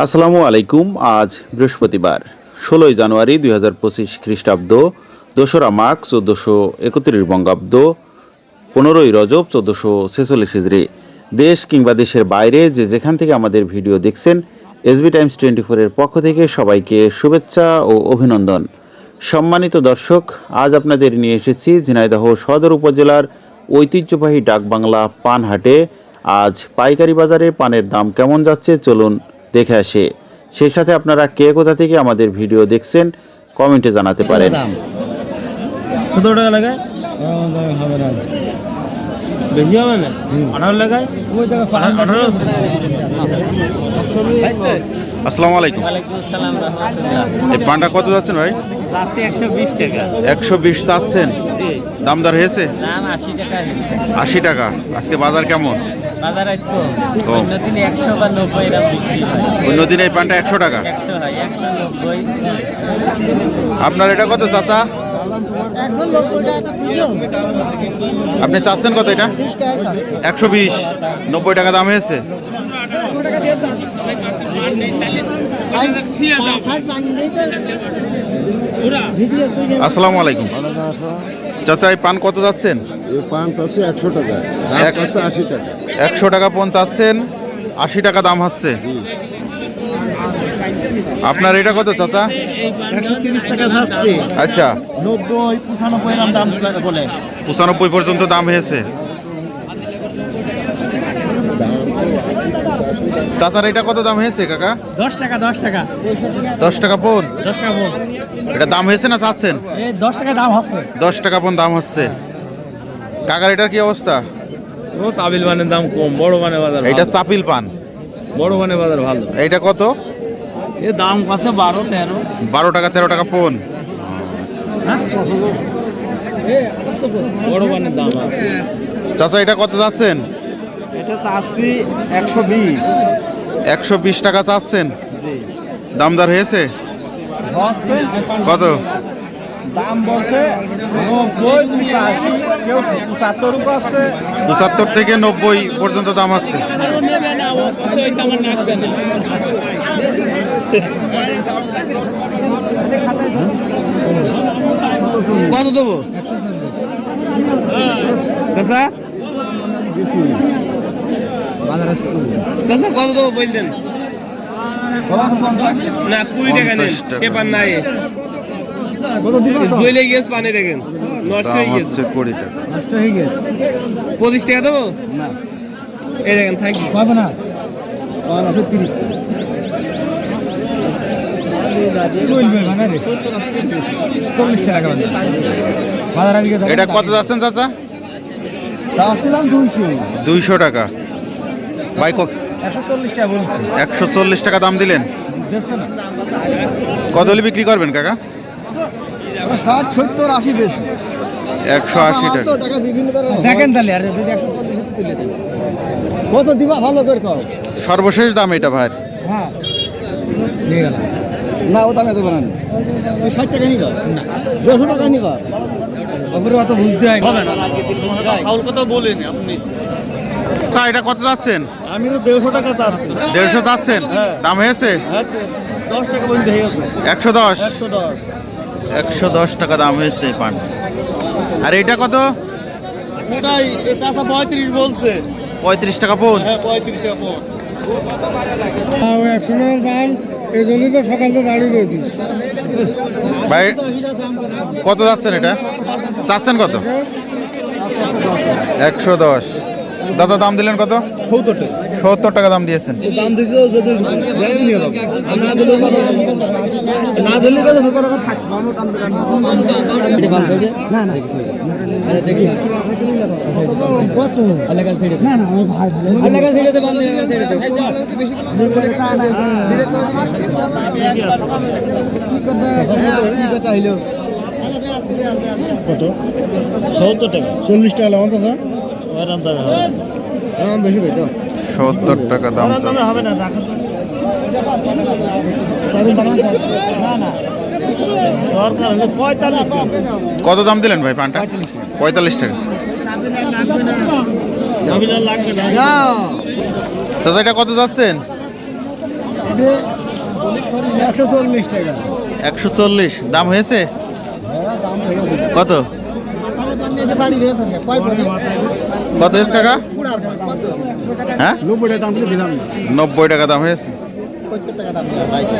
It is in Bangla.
আসসালামু আলাইকুম, আজ বৃহস্পতিবার, ষোলোই জানুয়ারি দুই হাজার পঁচিশ খ্রিস্টাব্দ, দোসরা মাঘ চোদ্দোশো একত্রিশ বঙ্গাব্দ, পনেরোই রজব চোদ্দোশো ছেচল্লিশ হিজড়ি। দেশ কিংবা দেশের বাইরে যে যেখান থেকে আমাদের ভিডিও দেখছেন, এসবি টাইমস টোয়েন্টি ফোরের পক্ষ থেকে সবাইকে শুভেচ্ছা ও অভিনন্দন। সম্মানিত দর্শক, আজ আপনাদের নিয়ে এসেছি ঝিনাইদহ সদর উপজেলার ঐতিহ্যবাহী ডাকবাংলা পানহাটে। আজ পাইকারি বাজারে পানের দাম কেমন যাচ্ছে চলুন দেখে আসে। সেই সাথে আপনারা কে কোথা থেকে আমাদের ভিডিও দেখছেন কমেন্টে জানাতে পারেন। কত টাকা লাগায়? হবে না বেশি হবে না? আঠারো লাগায়? আঠারো? আসসালামু আলাইকুম। এই পানটা কত যাচ্ছেন ভাই? একশো বিশ চাচ্ছেন? জি। দাম দর হয়েছে? আশি টাকা হয়েছে। আজকে বাজার কেমন। অন্য দিনে হয়। এই পানটা একশো টাকা? হয় আপনার এটা কত চাচা? আপনি চাচ্ছেন কত এটা? একশো বিশ। নব্বই টাকা দাম হয়েছে? আসসালামু আলাইকুম। চাচা এই পান কত যাচ্ছেন? আছে একশো টাকা। দাম এক- আছে আশি টাকা। একশো টাকা পন চাচ্ছেন আশি টাকা দাম হচ্ছে। আপনার এটা কত চাচা? আচ্ছা। পঁচানব্বই পর্যন্ত দাম হয়েছে। চাচার এটা কত দাম হয়েছে কাকা? দশ টাকা দশ টাকা। দশ টাকা পন? দশ টাকা বোন এটা দাম হয়েছে না চাচ্ছেন? এই দশ টাকা দাম হচ্ছে। দশ টাকা পন দাম হচ্ছে। কাকার এটার কি অবস্থা? ও সাবিল মানের দাম কম বড় মানে বাজার এটা চাপিল পান? বড় মানে বাজার ভালো। এইটা কত? এ দাম কাছে বারো তেরো। বারো টাকা তেরো টাকা পন। বড় মানের দাম আছে। চাচা এটা কত যাচ্ছেন এটা চাচ্ছি একশো বিশ। একশো বিশ টাকা চাচ্ছেন? দামদার হয়েছে? কত? দাম বলছে পঁচাত্তর পঁচাত্তর থেকে নব্বই পর্যন্ত দাম আছে কত দেবো? চাচা? চাচা কত দেবো বললেন? না কুড়ি টাকা নেন 50 টাকা। পেপার নাই। জুয়েলে গিয়েছে পানি দেখেন। নষ্ট হয়ে গেছে কুড়ি টাকা। নষ্ট হয়ে গেছে পঁচিশ টাকা দেবো? না। এই দেখেন থাকি। পাবে না। একশো তিরিশ চল্লিশ টাকা এটা কত যাচ্ছেন চাচা? দুইশো। দুইশো টাকা। ভাই একশো চল্লিশ টাকা দাম দিলেন? হলে বিক্রি করবেন কাকা? ষাট সত্তর আশি বেশি। একশো আশি টাকা। দেখেন তাহলে আর যদি একশো চল্লিশ তুলে দেন। কত দিবা? ভালো করে কর সর্বশেষ দাম এটা ভাই। হ্যাঁ। না ও দামে দেবো না। তুই ষাট টাকা নিবা? না। দেড়শো টাকা নিবা? তারপরে অত বুঝতে হয় হবে না। ফাউল কথা বলেন আপনি। চা এটা কত যাচ্ছেন? আমি তো দেড়শো টাকা চাচ্ছি দেড়শো যাচ্ছেন? হ্যাঁ। দাম হয়েছে? হ্যাঁ দশ টাকা পর্যন্ত হয়ে গেছে। একশো দশ? একশো দশ। একশো দশ টাকা দাম হয়েছে পান। আর এটা কত? ওটাই এই চাষা পঁয়ত্রিশ বলছে। পঁয়ত্রিশ টাকা পোন। হ্যাঁ পঁয়ত্রিশ টাকা একশো টাকার পান এই জন্যই তো সকাল থেকে দাঁড়িয়ে রয়েছিস ভাই কত যাচ্ছেন এটা? চাচ্ছেন কত? একশো দশ। দাদা দাম দিলেন কত? সত্তর টাকা। সত্তর টাকা দাম দিয়েছেন। দাম দিছে যদি না দিলে কথা কত? হইল সত্তর টাকা। চল্লিশ টাকা লাগবে তো হ্যাঁ সত্তর টাকা দাম কত দাম দিলেন ভাই পানটা? পঁয়তাল্লিশ টাকা। এটা কত যাচ্ছেন? একশো চল্লিশ একশো চল্লিশ। দাম হয়েছে। কত? কত হয়েছে কাকা? হ্যাঁ? নব্বই টাকা দাম হয়েছে? টাকা দাম হয়েছে